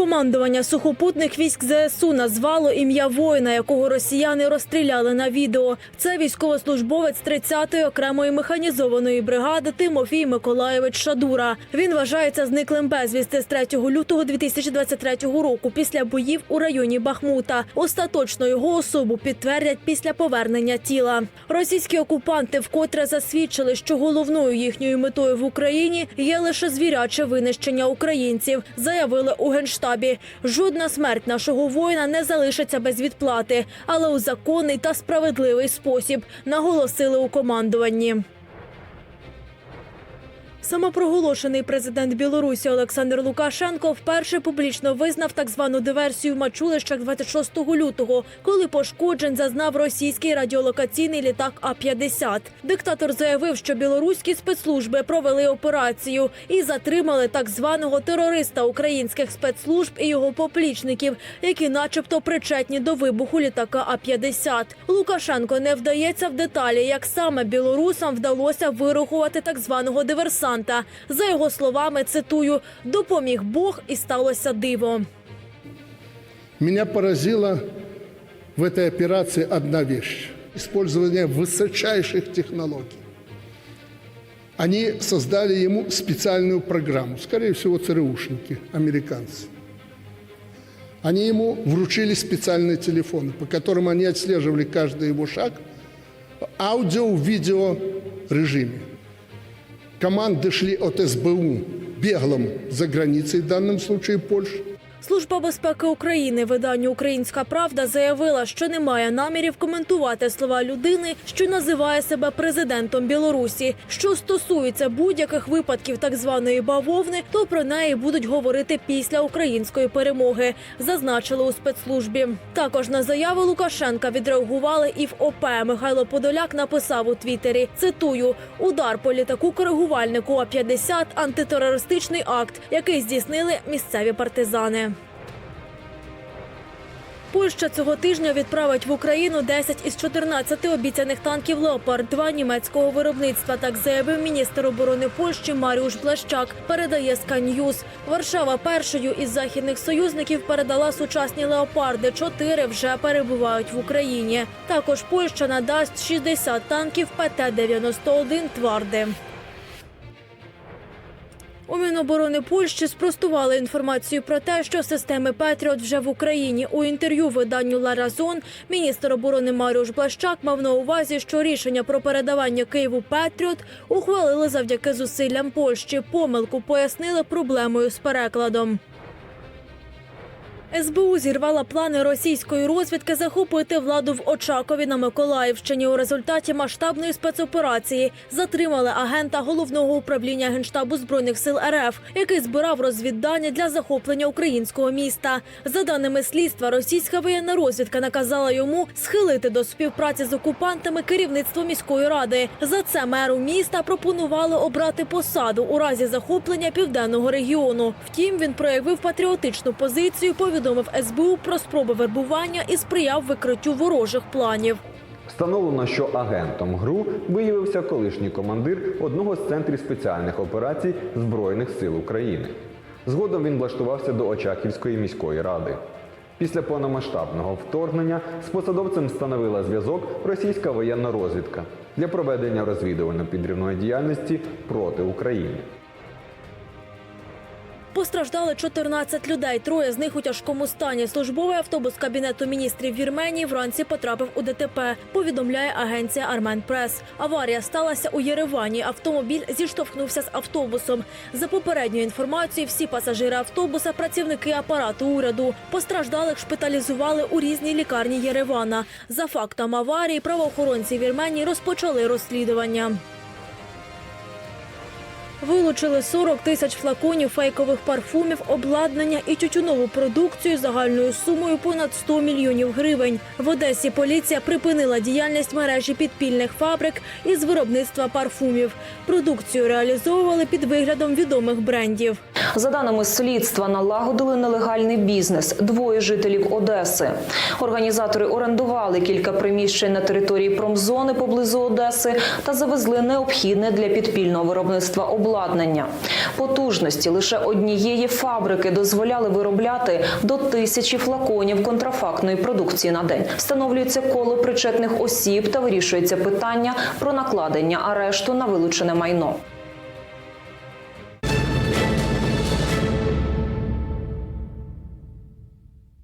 Командування сухопутних військ ЗСУ назвало ім'я воїна, якого росіяни розстріляли на відео. Це військовослужбовець 30-ї окремої механізованої бригади Тимофій Миколаєвич Шадура. Він вважається зниклим безвісти з 3 лютого 2023 року після боїв у районі Бахмута. Остаточно його особу підтвердять після повернення тіла. Російські окупанти вкотре засвідчили, що головною їхньою метою в Україні є лише звіряче винищення українців. Заявили у генштабі. Жодна смерть нашого воїна не залишиться без відплати, але у законний та справедливий спосіб, наголосили у командуванні. Самопроголошений президент Білорусі Олександр Лукашенко вперше публічно визнав так звану диверсію в Мачулищах 26 лютого, коли пошкоджень зазнав російський радіолокаційний літак А-50. Диктатор заявив, що білоруські спецслужби провели операцію і затримали так званого терориста українських спецслужб і його поплічників, які, начебто, причетні до вибуху літака А-50. Лукашенко не вдається в деталі, як саме білорусам вдалося вирахувати так званого диверсанта За його словами, цитую: допоміг Бог і сталося диво. Меня поразила в этой операции одна вещь. Использование высочайших технологий. Они создали ему специальную программу, скорее всего, ЦРУшники, американцы. Они ему вручили специальные телефоны, по которым они отслеживали каждый его шаг в аудио-видео режиме. Команды шли от СБУ беглым за границей, в данном случае Польши, Служба безпеки України виданню Українська Правда заявила, що не має намірів коментувати слова людини, що називає себе президентом Білорусі. Що стосується будь-яких випадків так званої бавовни, то про неї будуть говорити після української перемоги, зазначили у спецслужбі. Також на заяву Лукашенка відреагували і в ОП. Михайло Подоляк написав у Твіттері: цитую: удар по літаку коригувальнику А-50 – антитерористичний акт, який здійснили місцеві партизани. Польща цього тижня відправить в Україну 10 із 14 обіцяних танків «Леопард-2» німецького виробництва, так заявив міністр оборони Польщі Маріуш Блащак. Передає News. Варшава першою із західних союзників передала сучасні «Леопарди». Чотири вже перебувають в Україні. Також Польща надасть 60 танків ПТ-91 «Тварди». У Міноборони Польщі спростували інформацію про те, що системи Петріот вже в Україні. У інтерв'ю виданню Ларазон міністр оборони Маріуш Блащак мав на увазі, що рішення про передавання Києву Петріот ухвалили завдяки зусиллям Польщі. Помилку пояснили проблемою з перекладом. СБУ зірвала плани російської розвідки захопити владу в Очакові на Миколаївщині. У результаті масштабної спецоперації затримали агента головного управління генштабу збройних сил РФ, який збирав розвіддання для захоплення українського міста. За даними слідства, російська воєнна розвідка наказала йому схилити до співпраці з окупантами керівництво міської ради. За це меру міста пропонували обрати посаду у разі захоплення південного регіону. Втім, він проявив патріотичну позицію. Повідомив СБУ про спроби вербування і сприяв викриттю ворожих планів. Встановлено, що агентом ГРУ виявився колишній командир одного з центрів спеціальних операцій Збройних сил України. Згодом він влаштувався до Очаківської міської ради. Після повномасштабного вторгнення з посадовцем встановила зв'язок російська воєнна розвідка для проведення розвідувально-підривної діяльності проти України. Постраждали 14 людей. Троє з них у тяжкому стані. Службовий автобус кабінету міністрів Вірменії вранці потрапив у ДТП. Повідомляє агенція Армен Прес. Аварія сталася у Єревані. Автомобіль зіштовхнувся з автобусом. За попередньою інформацією, всі пасажири автобуса працівники апарату уряду. Постраждалих шпиталізували у різній лікарні Єревана. За фактом аварії правоохоронці Вірменії розпочали розслідування. Вилучили 40 тисяч флаконів фейкових парфумів, обладнання і тютюнову продукцію загальною сумою понад 100 мільйонів гривень. В Одесі поліція припинила діяльність мережі підпільних фабрик із виробництва парфумів. Продукцію реалізовували під виглядом відомих брендів. За даними слідства, налагодили нелегальний бізнес двоє жителів Одеси. Організатори орендували кілька приміщень на території промзони поблизу Одеси та завезли необхідне для підпільного виробництва обладнання обладнання. Потужності лише однієї фабрики дозволяли виробляти до тисячі флаконів контрафактної продукції на день. Встановлюється коло причетних осіб та вирішується питання про накладення арешту на вилучене майно.